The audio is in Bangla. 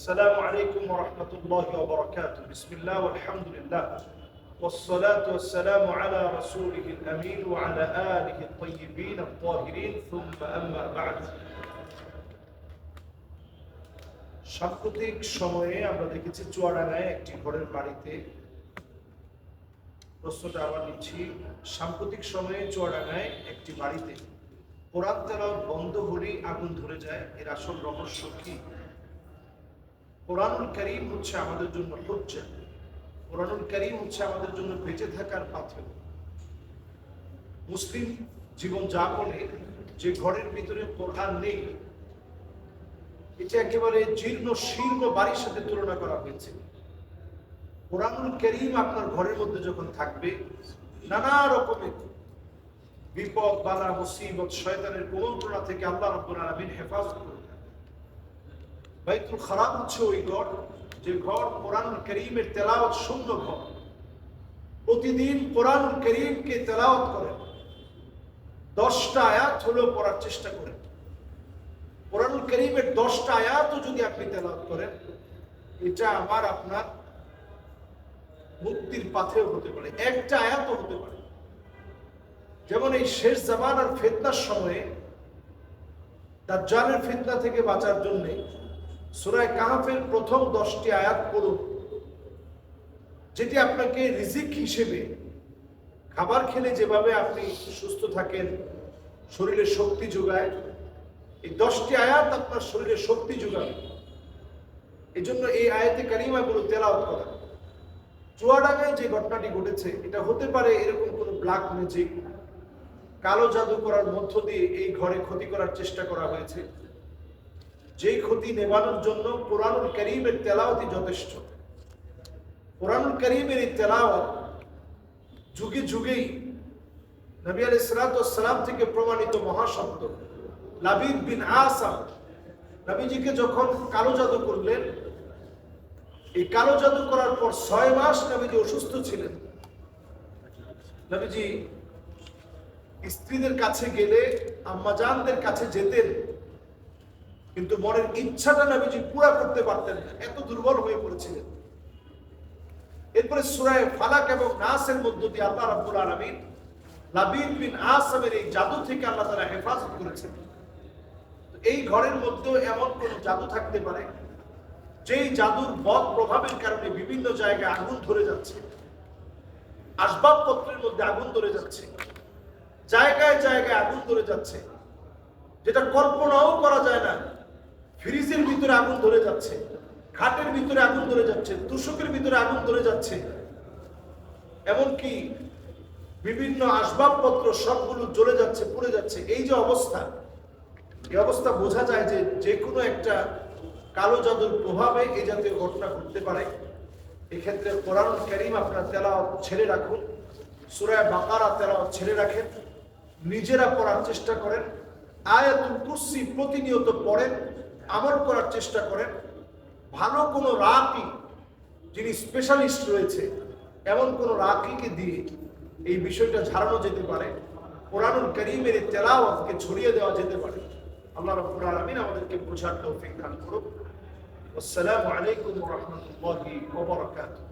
السلام عليكم ورحمة الله وبركاته بسم الله والحمد لله والصلاة والسلام على رسوله الأمين وعلى آله الطيبين الطاهرين ثم أما بعد সাম্প্রতিক সময়ে আমরা দেখেছি চুয়াডাঙ্গায় একটি ঘরের বাড়িতে প্রশ্নটা আবার নিচ্ছি সাম্প্রতিক সময়ে চুয়াডাঙ্গায় একটি বাড়িতে কোরআন তেলাওয়াত বন্ধ হলেই আগুন ধরে যায় এর আসল রহস্য কি কোরআনুল করিম হচ্ছে আমাদের জন্য হচ্ছে। কোরআনুল করিম হচ্ছে আমাদের জন্য বেঁচে থাকার পাথর। মুসলিম জীবন যাপনে যে ঘরের ভিতরে কোরআন নেই, এটা একেবারে জীর্ণ, শীর্ণ বাড়ির সাথে তুলনা করা হয়েছে। কোরআনুল করিম আপনার ঘরের মধ্যে যখন থাকবে, নানা রকমের বিপদ বালা মুসিবত, শয়তানের কুমন্ত্রণা থেকে আল্লাহ রাব্বুল আলামিন হেফাজত করবে বাইতুল খারাপ হচ্ছে ওই ঘর, যে ঘর কোরআনুল করিমের তেলাওয়াত শূন্য ঘর। প্রতিদিন কোরআনুল করিমকে তেলাওয়াত করেন। দশটা আয়াত হলেও পড়ার চেষ্টা করেন। কোরআনুল করিমের দশটা আয়াতও যদি আপনি তেলাওয়াত করেন, এটা আমার আপনার মুক্তির পাথেও হতে পারে, একটা আয়াতও হতে পারে। যেমন এই শেষ জামান আর ফেতনার সময়ে তার জানের ফিতনা থেকে বাঁচার জন্য সুরায় কাহাফের প্রথম দশটি আয়াত পড়ুন। যেটি আপনাকে রিজিক হিসেবে খাবার খেলে যেভাবে আপনি সুস্থ থাকেন শরীরে শক্তি যোগায়, এই দশটি আয়াত আপনার শরীরে শক্তি যোগাবে। এই জন্য এই আয়াতে কারিমা কারিমাগুলো তেলাওয়াত করা। চুয়াডাঙ্গায় যে ঘটনাটি ঘটেছে, এটা হতে পারে এরকম কোনো ব্ল্যাক ম্যাজিক কালো জাদু করার মধ্য দিয়ে এই ঘরে ক্ষতি করার চেষ্টা করা হয়েছে। যেই ক্ষতি নেবানোর জন্য কোরআনুল করিমের তেলাওয়াতই যথেষ্ট। কোরআনুল করিমের এই তেলাওয়াত যুগে যুগেই নবী আলী সালাম থেকে প্রমাণিত মহাশব্দ। লাবিদ বিন আসাম নবীজিকে যখন কালো জাদু করলেন, এই কালো জাদু করার পর ছয় মাস নবীজি অসুস্থ ছিলেন। নবীজি স্ত্রীদের কাছে গেলে, আম্মাজানদের কাছে যেতেন কিন্তু মনের ইচ্ছাটা নবীজি পুরা করতে পারতেন না, এত দুর্বল হয়ে পড়েছিলেন। এরপরে সুরায় ফালাক এবং নাসের মধ্য দিয়ে আল্লাহ রাব্বুল আলামিন লাবিদ বিন আসামের এই জাদু থেকে আল্লাহ তাআলা হেফাজত করেছেন। এই ঘরের মধ্যেও এমন কোন জাদু থাকতে পারে, যেই জাদুর বদ প্রভাবের কারণে বিভিন্ন জায়গায় আগুন ধরে যাচ্ছে, আসবাবপত্রের মধ্যে আগুন ধরে যাচ্ছে, জায়গায় জায়গায় আগুন ধরে যাচ্ছে, যেটা কল্পনাও করা যায় না। ফ্রিজের ভিতরে আগুন ধরে যাচ্ছে, খাটের ভিতরে আগুন ধরে যাচ্ছে, তুষকের ভিতরে আগুন ধরে যাচ্ছে। এমনকি বিভিন্ন আসবাবপত্র সবগুলো জ্বলে যাচ্ছে, পুড়ে যাচ্ছে। এই যে অবস্থা, এই অবস্থা বোঝা যায় যে যে কোনো একটা কালো জাদুর প্রভাবে এই জাতীয় ঘটনা ঘটতে পারে। এক্ষেত্রে কোরআন করিম আপনার তেলাওয়াত ছেড়ে রাখুন সুরায় বাকারা তেলাওয়াত ছেড়ে রাখেন, নিজেরা পড়ার চেষ্টা করেন, আয়াতুল কুরসি প্রতিনিয়ত পড়েন আমল করার চেষ্টা করেন। ভালো কোনো রাকি যিনি স্পেশালিস্ট রয়েছে, এমন কোনো রাকিকে দিয়ে এই বিষয়টা ঝাড়ানো যেতে পারে। কোরআনুল করিমের তেলাওয়াতকে ছড়িয়ে দেওয়া যেতে পারে। আল্লাহ রাব্বুল আলামিন আমাদেরকে বোঝার তৌফিক দান করুন আসসালামু আলাইকুম ওয়া রাহমাতুল্লাহি ওয়া বারাকাতুহু।